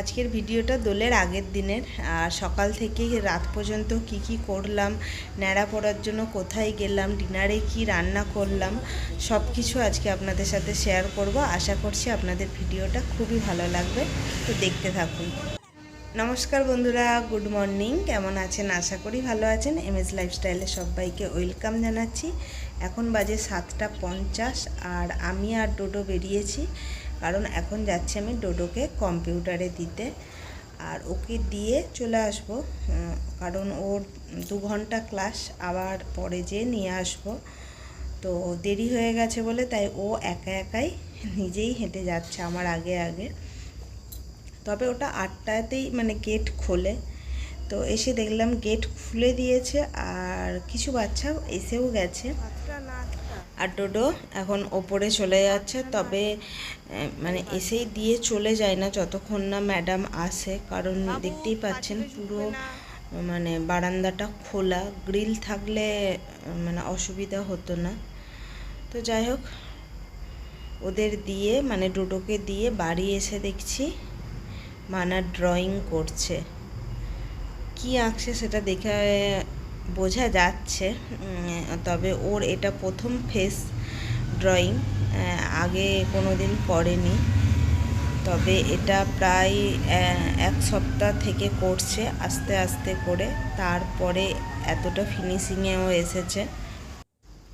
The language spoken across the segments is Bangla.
আজকের ভিডিওটা দোলের আগের দিনের, আর সকাল থেকে রাত পর্যন্ত কি কি করলাম, ন্যাড়া পড়ার জন্য কোথায় গেলাম, ডিনারে কি রান্না করলাম সব কিছু আজকে আপনাদের সাথে শেয়ার করব। আশা করছি আপনাদের ভিডিওটা খুবই ভালো লাগবে, তো দেখতে থাকুন। নমস্কার বন্ধুরা, গুড মর্নিং। কেমন আছেন? আশা করি ভালো আছেন। এম এস লাইফস্টাইলে সবাইকে ওয়েলকাম জানাচ্ছি। এখন বাজে সাতটা পঞ্চাশ, আর আমি আর ডোডো বেরিয়েছি। কারণ এখন যাচ্ছি আমি ডোডোকে কম্পিউটারে দিতে। আর ওকে দিয়ে চলে আসব কারণ ওর দু ঘণ্টা ক্লাস, আবার পরে যেয়ে নিয়ে আসব। তো দেরি হয়ে গেছে বলে তাই ও একা একাই নিজেই হেঁটে যাচ্ছে আমার আগে আগে। তবে ওটা আটটাতেই মানে গেট খোলে। তো এসে দেখলাম গেট খুলে দিয়েছে, আর কিছু বাচ্চা এসেও গেছে। আর ডোডো এখন ওপরে চলে যাচ্ছে, তবে মানে এসেই দিয়ে চলে যায় না যতক্ষণ না ম্যাডাম আসে, কারণ দেখতেই পাচ্ছেন পুরো মানে বারান্দাটা খোলা, গ্রিল থাকলে মানে অসুবিধা হতো না। তো যাই হোক, ওদের দিয়ে মানে ডোডোকে দিয়ে বাড়ি এসে দেখছি, মানা ড্রয়িং করছে। কি আঁকছে সেটা দেখে বোঝা যাচ্ছে তবে ওর এটা প্রথম ফেস ড্রয়িং আগে কোনো দিন করেনি। তবে এটা প্রায় এক সপ্তাহ থেকে করছে আস্তে আস্তে করে, তারপরে এতটা ফিনিশিংয়েও এসেছে।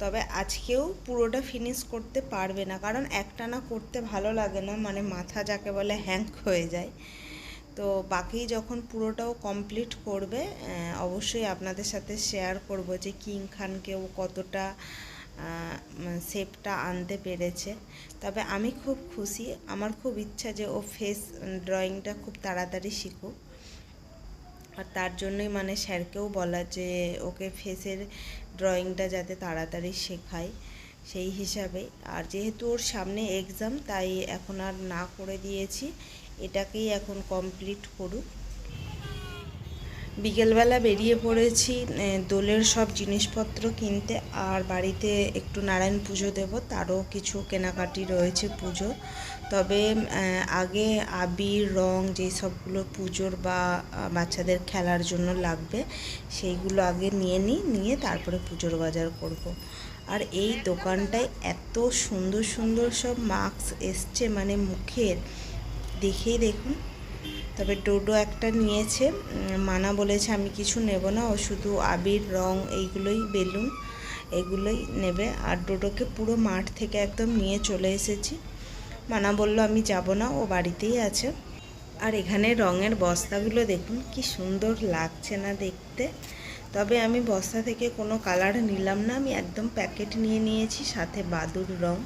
তবে আজকেও পুরোটা ফিনিশ করতে পারবে না, কারণ একটানা করতে ভালো লাগে না মানে মাথা যাকে বলে হ্যাঙ্ক হয়ে যায়। তো বাকি যখন পুরোটাও কমপ্লিট করবে অবশ্যই আপনাদের সাথে শেয়ার করব যে কিং খানকেও কতটা শেপটা আনতে পেরেছে। তবে আমি খুব খুশি, আমার খুব ইচ্ছা যে ও ফেস ড্রয়িংটা খুব তাড়াতাড়ি শিখুক। আর তার জন্যই মানে স্যারকেও বলা যে ওকে ফেসের ড্রয়িংটা যাতে তাড়াতাড়ি শেখায়, সেই হিসাবে। আর যেহেতু ওর সামনে এক্সাম তাই এখন আর না করে দিয়েছি। এটাকেই এখন কমপ্লিট করুক বিকেলবেলা বেরিয়ে পড়েছি দোলের সব জিনিসপত্র কিনতে, আর বাড়িতে একটু নারায়ণ পুজো দেব, তারও কিছু কেনাকাটি রয়েছে পুজো। তবে আগে আবির, রং যেই সবগুলো পুজোর বা বাচ্চাদের খেলার জন্য লাগবে, সেইগুলো আগে নিয়ে নিই নিয়ে তারপরে পুজোর বাজার করব। আর এই দোকানটায় এত সুন্দর সুন্দর সব মাস্ক এসছে মানে মুখের। দেখেই দেখুন। তবে ডোডো একটা নিয়েছে। মানা বলেছে আমি কিছু নেব না। ও শুধু আবির, রং এইগুলোই, বেলুন এগুলোই নেবে। আর ডোডোকে পুরো মাঠ থেকে একদম নিয়ে চলে এসেছি। মানা বলল, আমি যাব না, ও বাড়িতেই আছে। আর এখানে রঙের বস্তাগুলো দেখুন, কি সুন্দর লাগছে না দেখতে। তবে আমি বস্তা থেকে কোনো কালার নিলাম না। আমি একদম প্যাকেট নিয়ে নিয়েছি, সাথে বাদুর রং।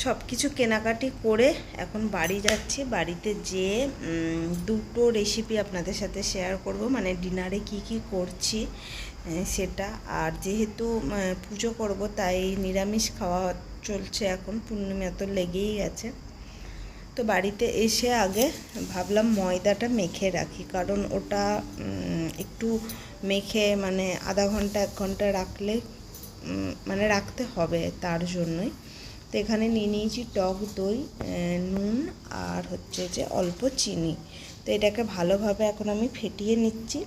সব কিছু কেনাকাটি করে এখন বাড়ি যাচ্ছি। বাড়িতে যেয়ে দুটো রেসিপি আপনাদের সাথে শেয়ার করব। মানে ডিনারে কি কি করছি সেটা। আর যেহেতু পুজো করব, তাই নিরামিষ খাওয়া চলছে এখন। পূর্ণিমা তো লেগেই গেছে তো বাড়িতে এসে আগে ভাবলাম ময়দাটা মেখে রাখি। কারণ ওটা একটু মেখে মানে আধা ঘণ্টা, এক ঘণ্টা রাখলে মানে রাখতে হবে তার জন্যই। তো এখানে নিয়ে নিয়েছি টক দই নুন আর হচ্ছে যে অল্প চিনি। তো এটাকে ভালোভাবে এখন আমি ফেটিয়ে নিচ্ছি।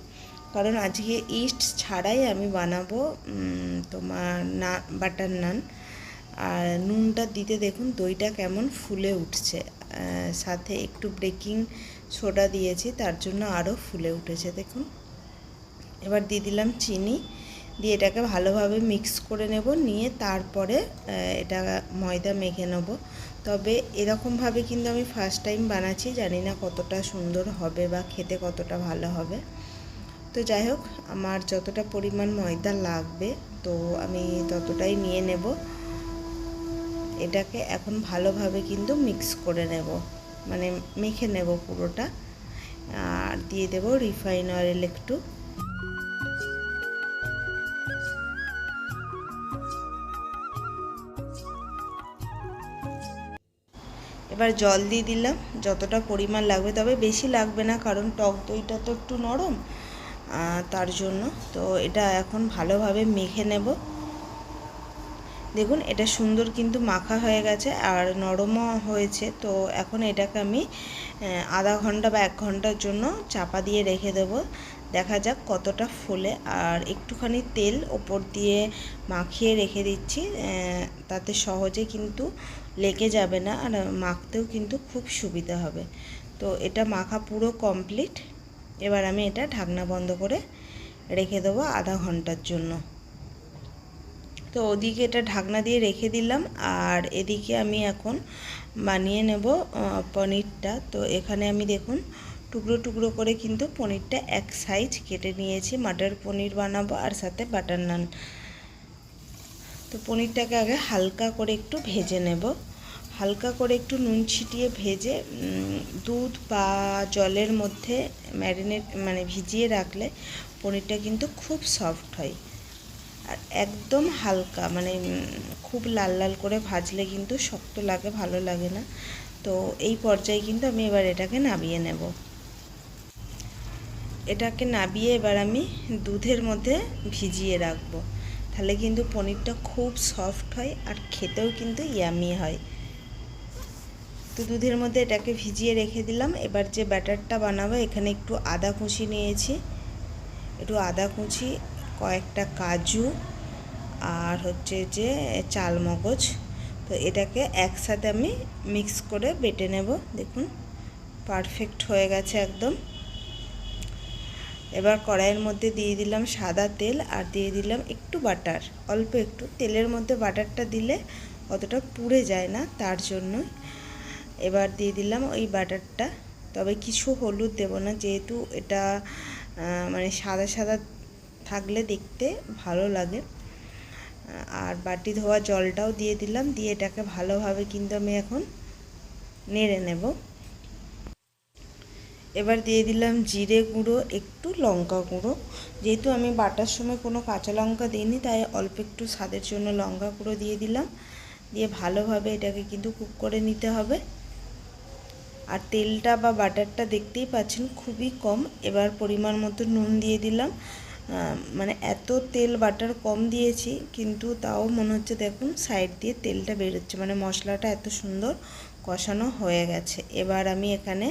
কারণ আজকে ইস্ট ছাড়াই আমি বানাবো তোমার না, বাটার নান। আর নুনটা দিতে দেখুন, দইটা কেমন ফুলে উঠছে। সাথে একটু বেকিং সোডা দিয়েছি, তার জন্য আরও ফুলে উঠেছে, দেখুন। এবার দিয়ে দিলাম চিনি। দিয়ে এটাকে ভালোভাবে মিক্স করে নেব, নিয়ে তারপরে এটা ময়দা মেখে নেব। তবে এরকমভাবে কিন্তু আমি ফার্স্ট টাইম বানাচ্ছি, জানি না কতটা সুন্দর হবে বা খেতে কতটা ভালো হবে। তো যাই হোক, আমার যতটা পরিমাণ ময়দা লাগবে, তো আমি ততটাই নিয়ে নেব। এটাকে এখন ভালোভাবে কিন্তু মিক্স করে নেব মানে মেখে নেব পুরোটা। আর দিয়ে দেব রিফাইন অয়েল একটু। এবার জল দিয়ে দিলাম, যতটা পরিমাণ লাগবে, তবে বেশি লাগবে না, কারণ টক দইটা তো একটু নরম তার জন্য। তো এটা এখন ভালোভাবে মেখে নেব। দেখুন, এটা সুন্দর কিন্তু মাখা হয়ে গেছে আর নরমও হয়েছে। তো এখন এটাকে আমি আধা ঘণ্টা বা এক ঘণ্টার জন্য চাপা দিয়ে রেখে দেব। দেখা যাক কতটা ফুলে। আর একটুখানি তেল ওপর দিয়ে মাখিয়ে রেখে দিচ্ছি তাতে সহজে কিন্তু লেগে যাবে না আর মাখতেও কিন্তু খুব সুবিধা হবে। তো এটা মাখা পুরো কমপ্লিট এবার আমি এটা ঢাকনা বন্ধ করে রেখে দেবো আধা ঘণ্টার জন্য। তো ওদিকে এটা ঢাকনা দিয়ে রেখে দিলাম আর এদিকে আমি এখন বানিয়ে নেব পনিরটা। তো এখানে আমি দেখুন টুকরো টুকরো করে কিন্তু পনিরটা এক সাইজ কেটে নিয়েছি। মাটার পনির বানাবো আর সাথে বাটার নান তো পনিরটাকে আগে হালকা করে একটু ভেজে নেব। হালকা করে একটু নুন ছিটিয়ে ভেজে দুধ বা জলের মধ্যে ম্যারিনেট মানে ভিজিয়ে রাখলে পনিরটা কিন্তু খুব সফট হয়। আর একদম হালকা মানে খুব লাল লাল করে ভাজলে কিন্তু শক্ত লাগে, ভালো লাগে না। তো এই পর্যায়ে কিন্তু আমি এবার এটাকে নামিয়ে নেব। এটাকে নাবিয়ে এবার আমি দুধের মধ্যে ভিজিয়ে রাখব। তাহলে কিন্তু পনিরটা খুব সফট হয় আর খেতেও কিন্তু ইয়ামি হয়। তো দুধের মধ্যে এটাকে ভিজিয়ে রেখে দিলাম। এবার যে ব্যাটারটা বানাবো, এখানে একটু আদা কুচি নিয়েছি। একটু আদা কুচি, কয়েকটা কাজু আর হচ্ছে যে চাল মগজ তো এটাকে একসাথে আমি মিক্স করে বেটে নেব। দেখুন পারফেক্ট হয়ে গেছে একদম। এবার কড়াইয়ের মধ্যে দিয়ে দিলাম সাদা তেল আর দিয়ে দিলাম একটু বাটার। অল্প একটু। তেলের মধ্যে বাটারটা দিলে অতটা পুড়ে যায় না তার জন্য এবার দিয়ে দিলাম ওই বাটারটা। তবে কিছু হলুদ দেব না, যেহেতু এটা মানে সাদা সাদা থাকলে দেখতে ভালো লাগে। আর বাটি ধোয়া জলটাও দিয়ে দিলাম। দিয়ে এটাকে ভালোভাবে কিন্তু আমি এখন নেড়ে নেব। এবার দিয়ে দিলাম জিরে গুঁড়ো, একটু লঙ্কা গুঁড়ো। যেহেতু আমি বাটার সময় কোনো কাঁচা লঙ্কা দিইনি, তাই অল্প একটু স্বাদের জন্য লঙ্কা গুঁড়ো দিয়ে দিলাম। দিয়ে ভালোভাবে এটাকে কিন্তু কুক করে নিতে হবে। আর তেলটা বা বাটারটা দেখতেই পাচ্ছেন খুবই কম। এবার পরিমাণ মতো নুন দিয়ে দিলাম। মানে এত তেল বাটার কম দিয়েছি, কিন্তু তাও মনে হচ্ছে দেখুন সাইড দিয়ে তেলটা বেরোচ্ছে। মানে মশলাটা এত সুন্দর কষানো হয়ে গেছে। এবার আমি এখানে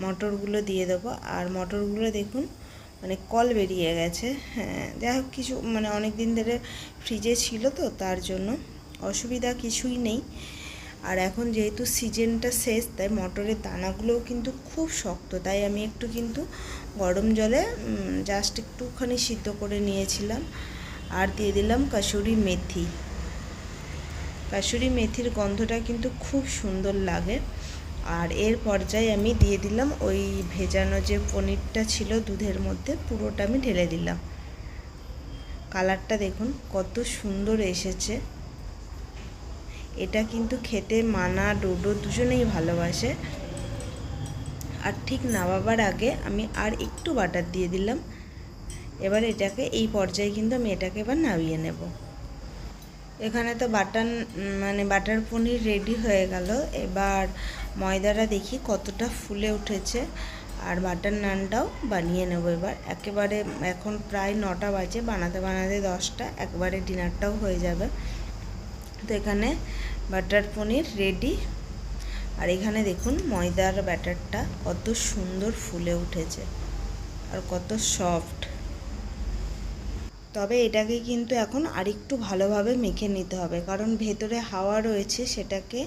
মটরগুলো দিয়ে দেবো। আর মটরগুলো দেখুন মানে কল বেরিয়ে গেছে। হ্যাঁ যাই হোক, কিছু মানে অনেক দিন ধরে ফ্রিজে ছিল তো, তার জন্য অসুবিধা কিছুই নেই। আর এখন যেহেতু সিজনটা শেষ, তাই মটরের দানাগুলোও কিন্তু খুব শক্ত। তাই আমি একটু কিন্তু গরম জলে জাস্ট একটুখানি সিদ্ধ করে নিয়েছিলাম। আর দিয়ে দিলাম কাসুরি মেথি। কাসুরি মেথির গন্ধটা কিন্তু খুব সুন্দর লাগে। আর এর পর্যায়ে আমি দিয়ে দিলাম ওই ভেজানো যে পনিরটা ছিল দুধের মধ্যে, পুরোটা আমি ঢেলে দিলাম। কালারটা দেখুন, কত সুন্দর এসেছে। এটা কিন্তু খেতে মানা, ডোডো দুজনেই ভালোবাসে। আর ঠিক নামাবার আগে আমি আর একটু বাটার দিয়ে দিলাম। এবার এটাকে, এই পর্যায়ে কিন্তু আমি এটাকে এবার নামিয়ে নেব। এখানে তো বাটার মানে বাটার পনির রেডি হয়ে গেল। এবার ময়দাটা দেখি কতটা ফুলে উঠেছে। আর বাটার নানটাও বানিয়ে নেব এবার। একেবারে এখন প্রায় নটা বাজে, বানাতে বানাতে দশটা, একবারে ডিনারটাও হয়ে যাবে। তো এখানে বাটার পনির রেডি। আর এখানে দেখুন ময়দার ব্যাটারটা কত সুন্দর ফুলে উঠেছে আর কত সফট। তবে এটাকে কিন্তু এখন আরেকটু ভালোভাবে মেখে নিতে হবে, কারণ ভেতরে হাওয়া রয়েছে সেটাকে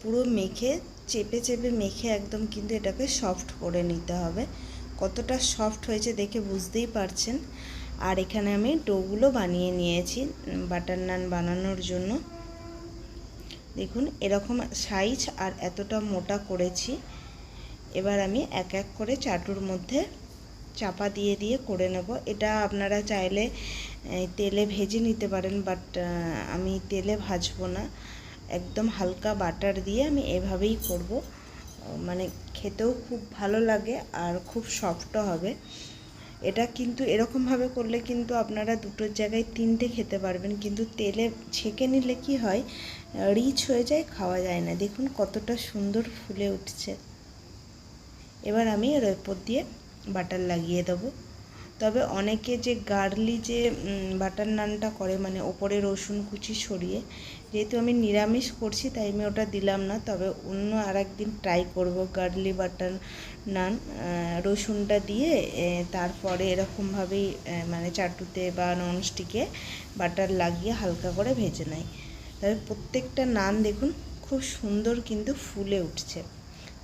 পুরো মেখে চেপে চেপে মেখে একদম কিন্তু এটাকে সফট করে নিতে হবে। কতটা সফট হয়েছে দেখে বুঝতেই পারছেন। আর এখানে আমি ডোগুলো বানিয়ে নিয়েছি বাটার নান বানানোর জন্য। দেখুন এরকম সাইজ আর এতটা মোটা করেছি। এবার আমি এক এক করে চাটুর মধ্যে চাপা দিয়ে দিয়ে করে নেব। এটা আপনারা চাইলে তেলে ভেজে নিতে পারেন বাট আমি তেলে ভাজবো না। একদম হালকা বাটার দিয়ে আমি এভাবেই করব। মানে খেতেও খুব ভালো লাগে আর খুব সফটও হবে। এটা কিন্তু এরকমভাবে করলে কিন্তু আপনারা দুটোর জায়গায় তিনটে খেতে পারবেন, কিন্তু তেলে ছেঁকে নিলে কি হয় রিচ হয়ে যায়, খাওয়া যায় না। দেখুন কতটা সুন্দর ফুলে উঠছে। এবার আমি এর ওপর দিয়ে বাটার লাগিয়ে দেবো। তবে অনেকে যে গার্লি যে বাটার নানটা করে মানে ওপরে রসুন কুচি সরিয়ে, যেহেতু আমি নিরামিষ করছি, তাই আমি ওটা দিলাম না। তবে অন্য আর একদিন ট্রাই করব গার্লি বাটার নান রসুনটা দিয়ে তারপরে এরকমভাবেই মানে চাটুতে বা ননস্টিকে বাটার লাগিয়ে হালকা করে ভেজে নেয়। তবে প্রত্যেকটা নান দেখুন, খুব সুন্দর কিন্তু ফুলে উঠছে।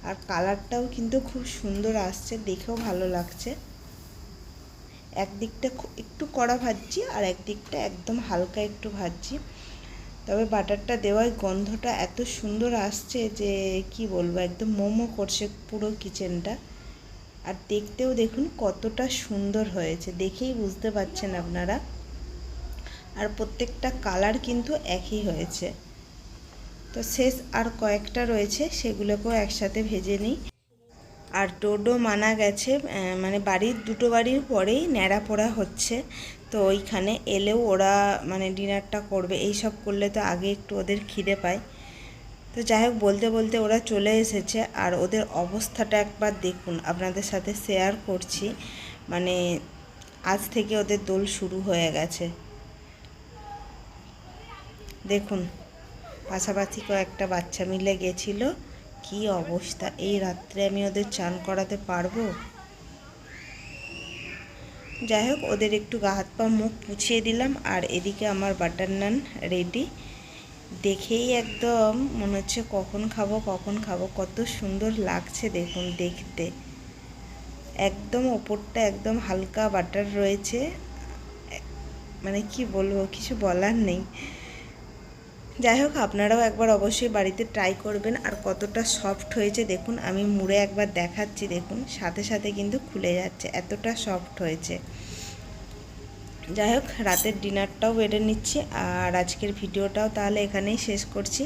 আর কালারটাও কিন্তু খুব সুন্দর আসছে, দেখেও ভালো লাগছে। একদিকটা একটু কড়া ভাজছি আর একদিকটা একদম হালকা একটু ভাজছি। তবে বাটারটা দেওয়ায় গন্ধটা এত সুন্দর আসছে যে কি বলব, একদম মোমো করছে পুরো কিচেনটা। আর দেখতেও দেখুন কতটা সুন্দর হয়েছে, দেখেই বুঝতে পারছেন আপনারা। আর প্রত্যেকটা কালার কিন্তু একই হয়েছে। তো শেষ আর কয়েকটা রয়েছে, সেগুলোকেও একসাথে ভেজে নিই। আর টোডো মানা গেছে মানে বাড়ির দুটো বাড়ির পরেই ন্যাড়া পোড়া হচ্ছে। তো ওইখানে এলেও ওরা মানে ডিনারটা করবে, এই সব করলে তো আগে একটু ওদের খিদে পায়। তো যাই হোক, বলতে বলতে ওরা চলে এসেছে। আর ওদের অবস্থাটা একবার দেখুন, আপনাদের সাথে শেয়ার করছি। মানে আজ থেকে ওদের দোল শুরু হয়ে গেছে। দেখুন, পাশাপাশি কয়েকটা বাচ্চা মিলে গেছিল। কি অবস্থা? এই রাত্রে আমি ওদের চান করাতে পারব? যাই হোক, ওদের একটু গা হাত পা মুখ পুছিয়ে দিলাম আর এদিকে আমার বাটার নান রেডি দেখেই একদম মনে হচ্ছে কখন খাব কখন খাব, কত সুন্দর লাগছে দেখুন, দেখতে। একদম ওপরটা একদম হালকা বাটার রয়েছে। মানে কি বলব, কিছু বলার নেই। যাই হোক, আপনারাও একবার অবশ্যই বাড়িতে ট্রাই করবেন। আর কতটা সফট হয়েছে দেখুন, আমি মুড়ে একবার দেখাচ্ছি, দেখুন, সাথে সাথে কিন্তু খুলে যাচ্ছে, এতটা সফট হয়েছে। যাই হোক, রাতের ডিনারটাও বেড়ে নিচ্ছি, আর আজকের ভিডিওটাও তাহলে এখানেই শেষ করছি।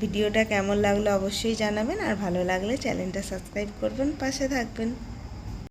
ভিডিওটা কেমন লাগল অবশ্যই জানাবেন, আর ভালো লাগলে চ্যানেলটা সাবস্ক্রাইব করবেন, পাশে থাকবেন।